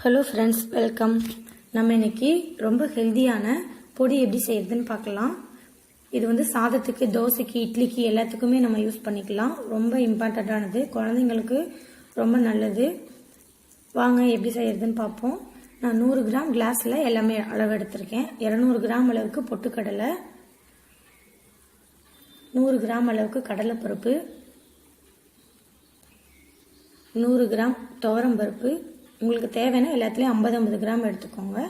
Hello friends welcome நம்ம இன்னைக்கு ரொம்ப ஹெல்தியான பொடி எப்படி செய்யறதுன்னு பார்க்கலாம். இது வந்து சாதத்துக்கு தோசைக்கு இட்லிக்கு எல்லாத்துக்குமே நம்ம யூஸ் பண்ணிக்கலாம். ரொம்ப இம்பார்ட்டண்ட்டானது குழந்தைங்களுக்கு ரொம்ப நல்லது. வாங்க எப்படி செய்யறதுன்னு பார்ப்போம். நான் நூறு கிராம் கிளாஸில் எல்லாமே அளவு எடுத்திருக்கேன். இரநூறு கிராம் அளவுக்கு பொட்டுக்கடலை. நூறு கிராம் அளவுக்கு கடலைப்பருப்பு. நூறு கிராம் துவரம் பருப்பு. உங்களுக்கு தேவைன்னா எல்லாத்துலேயும் ஐம்பது ஐம்பது கிராம் எடுத்துக்கோங்க.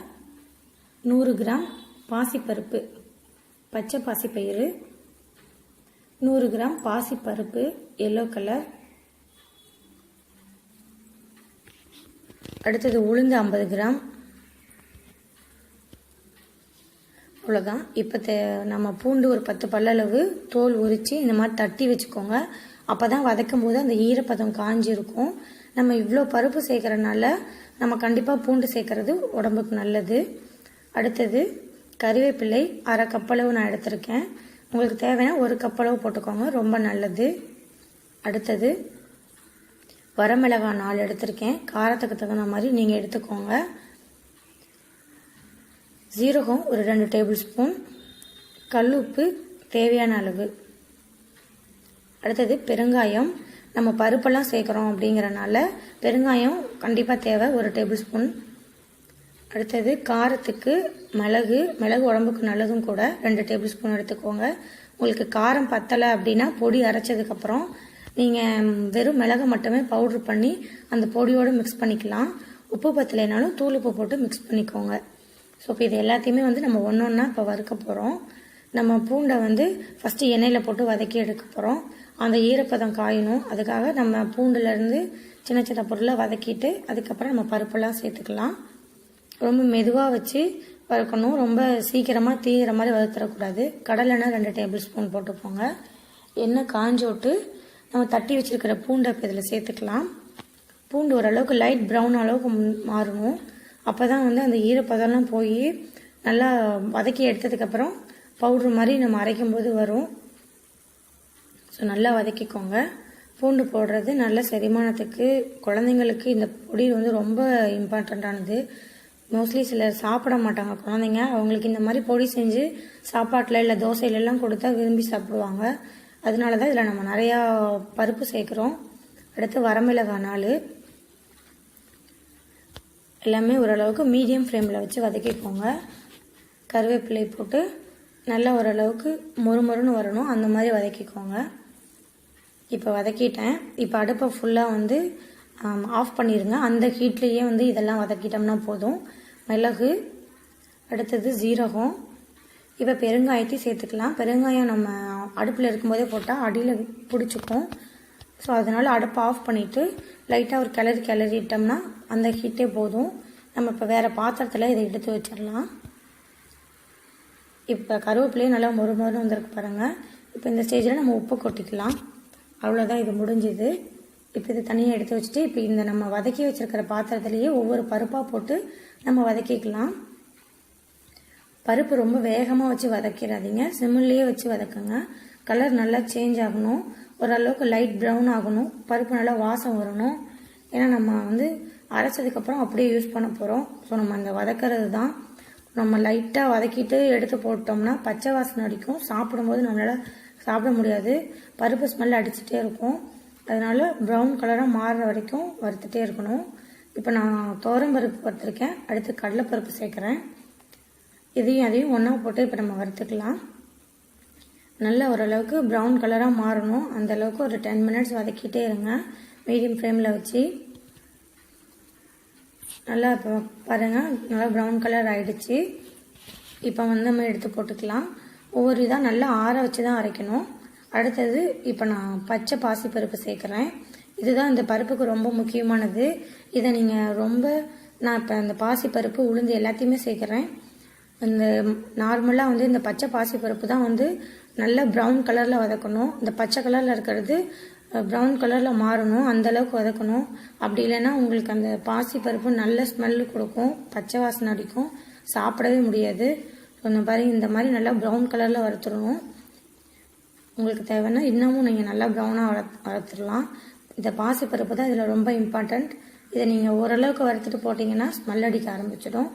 நூறு கிராம் பாசிப்பருப்பு பச்சை பாசிப்பயிறு. நூறு கிராம் பாசிப்பருப்பு எல்லோ கலர் அடுத்தது உளுந்து ஐம்பது கிராம். அவ்வளோதான் இப்போ தே நம்ம பூண்டு ஒரு பத்து பல்லளவு தோல் உரித்து இந்த மாதிரி தட்டி வச்சுக்கோங்க. அப்போ தான் வதக்கும் போது அந்த ஈரப்பதம் காஞ்சிருக்கும். நம்ம இவ்வளோ பருப்பு சேர்க்குறனால நம்ம கண்டிப்பாக பூண்டு சேர்க்கறது உடம்புக்கு நல்லது. அடுத்தது கறிவேப்பிலை அரை கப்பளவு நான் எடுத்திருக்கேன். உங்களுக்கு தேவைன்னா ஒரு கப்பளவு போட்டுக்கோங்க ரொம்ப நல்லது. அடுத்தது வரமிளகாய் நாலு எடுத்திருக்கேன். காரத்துக்கு தகுந்த மாதிரி நீங்கள் எடுத்துக்கோங்க. ஜீரகம் ஒரு ரெண்டு டேபிள் ஸ்பூன். கல்லுப்பு தேவையான அளவு. அடுத்தது பெருங்காயம். நம்ம பருப்பெல்லாம் சேர்க்குறோம் அப்படிங்கிறனால பெருங்காயம் கண்டிப்பாக தேவை. ஒரு டேபிள் ஸ்பூன். அடுத்தது காரத்துக்கு மிளகு மிளகு உடம்புக்கு நல்லதும் கூட ரெண்டு டேபிள் ஸ்பூன் எடுத்துக்கோங்க. உங்களுக்கு காரம் பத்தலை அப்படின்னா பொடி அரைச்சதுக்கப்புறம் நீங்கள் வெறும் மிளகை மட்டுமே பவுட்ரு பண்ணி அந்த பொடியோடு மிக்ஸ் பண்ணிக்கலாம். உப்பு பத்தலைனாலும் தூள் உப்பு போட்டு மிக்ஸ் பண்ணிக்கோங்க. ஸோ இப்போ இது எல்லாத்தையுமே வந்து நம்ம ஒன்று ஒன்றா இப்போ வறுக்க போகிறோம் நம்ம பூண்டை வந்து ஃபஸ்ட்டு எண்ணெயில் போட்டு வதக்கி எடுக்க போகிறோம் அந்த ஈரப்பதம் காயணும். அதுக்காக நம்ம பூண்டுலேருந்து சின்ன சின்ன பொருளை வதக்கிட்டு அதுக்கப்புறம் நம்ம பருப்பெல்லாம் சேர்த்துக்கலாம். ரொம்ப மெதுவாக வச்சு வறுக்கணும். ரொம்ப சீக்கிரமாக தீகிற மாதிரி வறுத்துடக்கூடாது கடலெண்ணெய் ரெண்டு டேபிள் ஸ்பூன் போட்டுப்போங்க எண்ணெய் காஞ்சி விட்டு நம்ம தட்டி வச்சுருக்கிற பூண்டை இப்போ இதில் சேர்த்துக்கலாம். பூண்டு ஓரளவுக்கு லைட் ப்ரௌன் அளவுக்கு மாறணும். அப்போ தான் வந்து அந்த ஈரப்பதம்லாம் போய் நல்லா வதக்கி எடுத்ததுக்கப்புறம் பவுட்ரு மாதிரி நம்ம அரைக்கும் போது வரும். ஸோ நல்லா வதக்கிக்கோங்க. பூண்டு போடுறது நல்ல செரிமானத்துக்கு குழந்தைங்களுக்கு இந்த பொடி வந்து ரொம்ப இம்பார்ட்டண்ட்டானது மோஸ்ட்லி சிலர் சாப்பிட மாட்டாங்க குழந்தைங்க. அவங்களுக்கு இந்த மாதிரி பொடி செஞ்சு சாப்பாட்டில் இல்லை தோசையிலலாம் கொடுத்தா விரும்பி சாப்பிடுவாங்க. அதனால தான் இதில் நம்ம நிறையா பருப்பு சேர்க்குறோம். அடுத்து வரமிளகாய் நாள் எல்லாமே ஓரளவுக்கு மீடியம் ஃப்ளேமில் வச்சு வதக்கிக்கோங்க. கருவேப்பிலை போட்டு நல்லா ஓரளவுக்கு மொறு மொறுன்னு வரணும். அந்த மாதிரி வதக்கிக்கோங்க. இப்போ வதக்கிட்டேன். இப்போ அடுப்பை ஃபுல்லாக வந்து ஆஃப் பண்ணிடுங்க அந்த ஹீட்லேயே வந்து இதெல்லாம் வதக்கிட்டோம்னா போதும். மிளகு அடுத்தது ஜீரகம் இப்போ பெருங்காயத்தையும் சேர்த்துக்கலாம். பெருங்காயம் நம்ம அடுப்பில் இருக்கும்போதே போட்டால் அடியில் பிடிச்சிக்கும். ஸோ அதனால் அடுப்பை ஆஃப் பண்ணிவிட்டு லைட்டாக ஒரு கிளறி கிளறிட்டோம்னா அந்த ஹீட்டே போதும். நம்ம இப்போ வேறு பாத்திரத்தில் இதை எடுத்து வச்சிடலாம். இப்போ கருவேப்பிலையும் நல்லா மொறு மொறு வந்திருக்கு பாருங்கள் இப்போ இந்த ஸ்டேஜில் நம்ம உப்பு கொட்டிக்கலாம். அவ்வளோதான் இது முடிஞ்சுது. இப்போ இது தனியாக எடுத்து வச்சுட்டு இப்போ இந்த நம்ம வதக்கி வச்சுருக்கிற பாத்திரத்துலேயே ஒவ்வொரு பருப்பாக போட்டு நம்ம வதக்கிக்கலாம். பருப்பு ரொம்ப வேகமாக வச்சு வதக்கிடாதீங்க. சிம்மிலேயே வச்சு வதக்குங்க. கலர் நல்லா சேஞ்ச் ஆகணும். ஓரளவுக்கு லைட் ப்ரௌன் ஆகணும். பருப்பு நல்லா வாசம் வரணும். ஏன்னா நம்ம வந்து அரைச்சதுக்கப்புறம் அப்படியே யூஸ் பண்ண போகிறோம் ஸோ நம்ம அந்த வதக்கிறது தான். நம்ம லைட்டாக வதக்கிட்டு எடுத்து போட்டோம்னா பச்சை வாசனை அடிக்கும். சாப்பிடும்போது நம்மளால் சாப்பிட முடியாது. பருப்பு ஸ்மெல் அடிச்சுட்டே இருக்கும். அதனால் ப்ரௌன் கலராக மாறுற வரைக்கும் வறுத்துட்டே இருக்கணும். இப்போ நான் துவரம் பருப்பு வறுத்துருக்கேன். அடுத்து கடலைப்பருப்பு சேர்க்குறேன். இதையும் அதையும் ஒன்றா போட்டு இப்போ நம்ம வறுத்துக்கலாம். நல்லா ஓரளவுக்கு ப்ரௌன் கலராக மாறணும். அந்தளவுக்கு ஒரு டென் மினிட்ஸ் வதக்கிட்டே இருங்க. மீடியம் ஃப்ளேமில் வச்சு. நல்லா இப்போ பாருங்கள் நல்லா ப்ரௌன் கலர் ஆகிடுச்சு இப்போ வந்து நம்ம எடுத்து போட்டுக்கலாம். ஒவ்வொரு இதாக நல்லா ஆற வச்சு தான் அரைக்கணும். அடுத்தது இப்போ நான் பச்சை பாசி பருப்பு சேர்க்குறேன். இதுதான் இந்த பருப்புக்கு ரொம்ப முக்கியமானது. இதை நீங்கள் ரொம்ப நான் இப்போ அந்த பாசி பருப்பு உளுந்து எல்லாத்தையுமே சேர்க்குறேன். இந்த நார்மலாக வந்து இந்த பச்சை பாசி பருப்பு தான் வந்து நல்லா ப்ரௌன் கலரில் வதக்கணும். இந்த பச்சை கலரில் இருக்கிறது ப்ரௌன் கலரில் மாறணும். அந்தளவுக்கு வதக்கணும். அப்படி இல்லைன்னா உங்களுக்கு அந்த பாசி பருப்பு நல்ல ஸ்மெல்லு கொடுக்கும். பச்சை வாசனை அடிக்கும். சாப்பிடவே முடியாது. ஸோ இந்த மாதிரி இந்த மாதிரி நல்லா ப்ரௌன் கலரில் வறுத்துடணும். உங்களுக்கு தேவைன்னா இன்னமும் நீங்கள் நல்லா ப்ரௌனாக வள வளர்த்துடலாம். இந்த பாசிப்பருப்பு தான் இதில் ரொம்ப இம்பார்ட்டண்ட் இதை நீங்கள் ஓரளவுக்கு வறுத்துட்டு போட்டிங்கன்னா ஸ்மெல் அடிக்க ஆரம்பிச்சிடும்.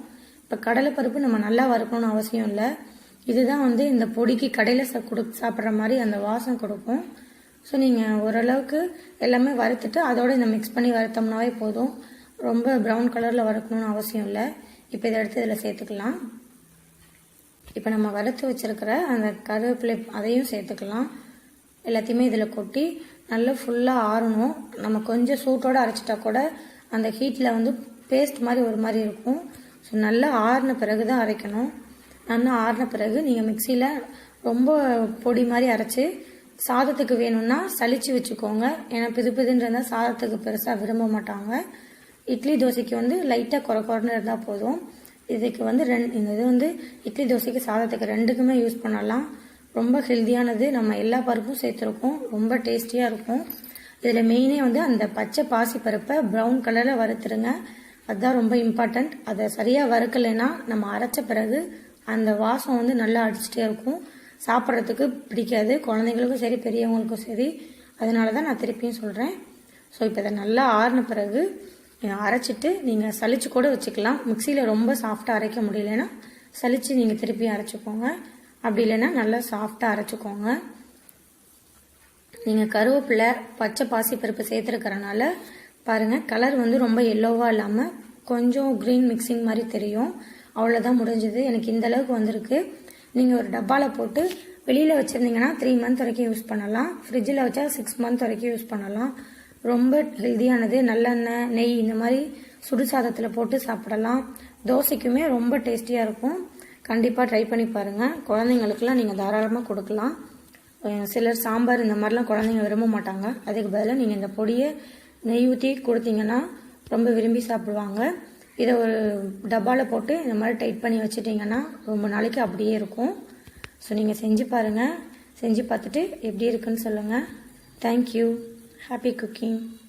இப்போ கடலைப்பருப்பு நம்ம நல்லா வறுக்கணும்னு அவசியம் இல்லை. இதுதான் வந்து இந்த பொடிக்கு கடையில் சா கொடு சாப்பிட்ற மாதிரி அந்த வாசம் கொடுக்கும். ஸோ நீங்கள் ஓரளவுக்கு எல்லாமே வறுத்துட்டு அதோடு இந்த மிக்ஸ் பண்ணி வறுத்தோம்னாவே போதும். ரொம்ப ப்ரௌன் கலரில் வறுக்கணும்னு அவசியம் இல்லை. இப்போ இதை எடுத்து இதில் சேர்த்துக்கலாம். இப்போ நம்ம வறுத்து வச்சிருக்கிற அந்த கருவேப்பிலை அதையும் சேர்த்துக்கலாம். எல்லாத்தையுமே இதில் கொட்டி நல்லா ஃபுல்லாக ஆறணும். நம்ம கொஞ்சம் சூட்டோடு அரைச்சிட்டா கூட அந்த ஹீட்டில் வந்து பேஸ்ட் மாதிரி ஒரு மாதிரி இருக்கும். ஸோ நல்லா ஆறின பிறகு தான் அரைக்கணும். நல்லா ஆறின பிறகு நீங்கள் மிக்சியில் ரொம்ப பொடி மாதிரி அரைச்சி சாதத்துக்கு வேணும்னா சளிச்சு வச்சுக்கோங்க. ஏன்னா பிது பிதுன்னு இருந்தால் சாதத்துக்கு பெருசாக விரும்ப மாட்டாங்க. இட்லி தோசைக்கு வந்து லைட்டாக குறை குறைன்னு இருந்தால் போதும். இதுக்கு வந்து ரெண்டு இந்த இது வந்து இட்லி தோசைக்கு சாதத்துக்கு ரெண்டுக்குமே யூஸ் பண்ணலாம். ரொம்ப ஹெல்த்தியானது நம்ம எல்லா பருப்பும் சேர்த்துருக்கோம் ரொம்ப டேஸ்டியாக இருக்கும். இதில் மெயினே வந்து அந்த பச்சை பாசி பருப்பை ப்ரௌன் கலரில் வறுத்துருங்க. அதுதான் ரொம்ப இம்பார்ட்டண்ட் அதை சரியாக வறுக்கலைன்னா நம்ம அரைச்ச பிறகு அந்த வாசம் வந்து நல்லா அடிச்சுட்டே இருக்கும். சாப்பிட்றதுக்கு பிடிக்காது. குழந்தைங்களுக்கும் சரி பெரியவங்களுக்கும் சரி. அதனால தான் நான் திருப்பியும் சொல்கிறேன் ஸோ இப்போ இதை நல்லா ஆறின பிறகு அரைச்சிட்டு நீங்கள் சளிச்சு கூட வச்சுக்கலாம். மிக்சியில் ரொம்ப சாஃப்டாக அரைக்க முடியலன்னா சளிச்சு நீங்கள் திருப்பி அரைச்சிக்கோங்க. அப்படி இல்லைன்னா நல்லா சாஃப்டாக அரைச்சிக்கோங்க. நீங்கள் கருவேப்பிலை பச்சை பாசி பருப்பு சேர்த்துருக்கறனால பாருங்கள் கலர் வந்து ரொம்ப எல்லோவாக இல்லாமல் கொஞ்சம் க்ரீன் மிக்சிங் மாதிரி தெரியும். அவ்வளோதான் முடிஞ்சது. எனக்கு இந்த அளவுக்கு வந்திருக்கு. நீங்கள் ஒரு டப்பாவில் போட்டு வெளியில் வச்சுருந்தீங்கன்னா த்ரீ மந்த் வரைக்கும் யூஸ் பண்ணலாம். ஃப்ரிட்ஜில் வச்சா சிக்ஸ் மந்த் வரைக்கும் யூஸ் பண்ணலாம். ரொம்ப ஹெல்தியானது நல்லெண்ணெய் நெய் இந்த மாதிரி சுடு சாதத்தில் போட்டு சாப்பிடலாம். தோசைக்குமே ரொம்ப டேஸ்டியாக இருக்கும். கண்டிப்பாக ட்ரை பண்ணி பாருங்கள் குழந்தைங்களுக்குலாம் நீங்கள் தாராளமாக கொடுக்கலாம். சிலர் சாம்பார் இந்த மாதிரிலாம் குழந்தைங்க விரும்ப மாட்டாங்க. அதுக்கு பதிலாக நீங்கள் இந்த பொடியை நெய் ஊற்றி கொடுத்தீங்கன்னா ரொம்ப விரும்பி சாப்பிடுவாங்க. இதை ஒரு டப்பாவில் போட்டு இந்த மாதிரி டைட் பண்ணி வச்சுட்டிங்கன்னா ரொம்ப நாளைக்கு அப்படியே இருக்கும். ஸோ நீங்கள் செஞ்சு பாருங்கள் செஞ்சு பார்த்துட்டு எப்படி இருக்குன்னு சொல்லுங்கள் தேங்க்யூ happy cooking.